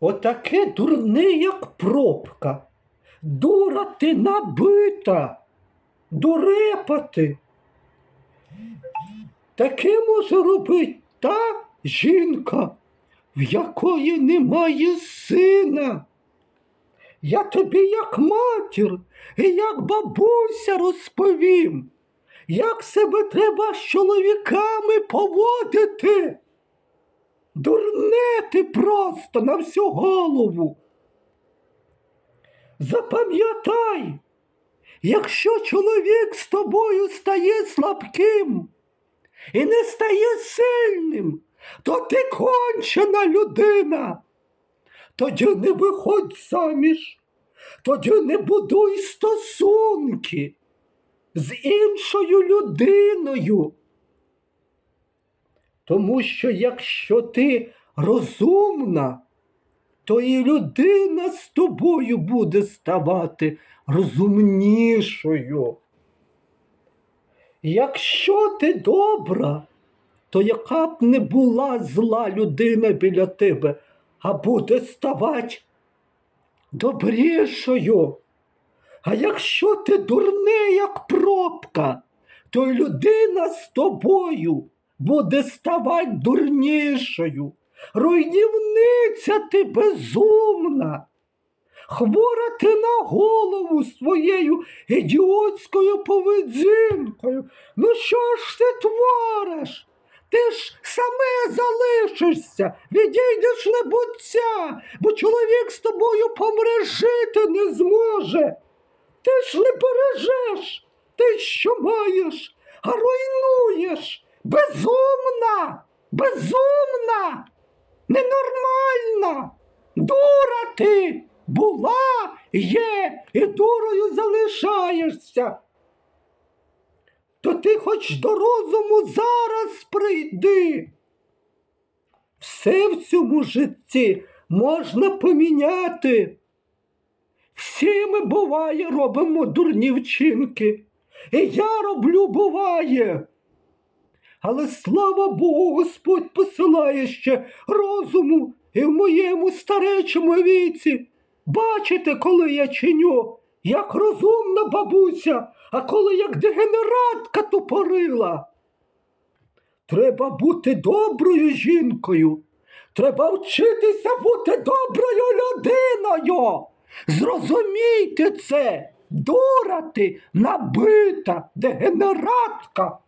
Отаке дурне, як пробка. Дура ти набита, дурепати. Таке може робити та жінка, в якої немає сина. Я тобі як матір і як бабуся розповім, як себе треба з чоловіками поводити. Дурне ти просто на всю голову. Запам'ятай, якщо чоловік з тобою стає слабким і не стає сильним, то ти кончена людина. Тоді не виходь заміж, тоді не будуй стосунки з іншою людиною. Тому що якщо ти розумна, то і людина з тобою буде ставати розумнішою. Якщо ти добра, то яка б не була зла людина біля тебе, а буде ставати добрішою. А якщо ти дурне, як пробка, то людина з тобою буде ставати дурнішою. Руйнівниця ти безумна. Хвора ти на голову своєю ідіотською поведінкою. Ну що ж ти твориш? Ти ж саме залишишся, відійдеш на буття, бо чоловік з тобою помре жити не зможе. Ти ж не бережеш те, що маєш, а руйнуєш. Безумна, безумна, ненормальна, дура ти була, є і дурою залишаєшся. То ти хоч до розуму зараз прийди. Все в цьому житті можна поміняти. Всі ми, буває, робимо дурні вчинки. І я роблю, буває. Але слава Богу, Господь посилає ще розуму і в моєму старечому віці. Бачите, коли я чиню, як розумна бабуся, а коли як дегенератка тупорила. Треба бути доброю жінкою. Треба вчитися бути доброю людиною. Зрозумійте це, дура ти, набита, дегенератка.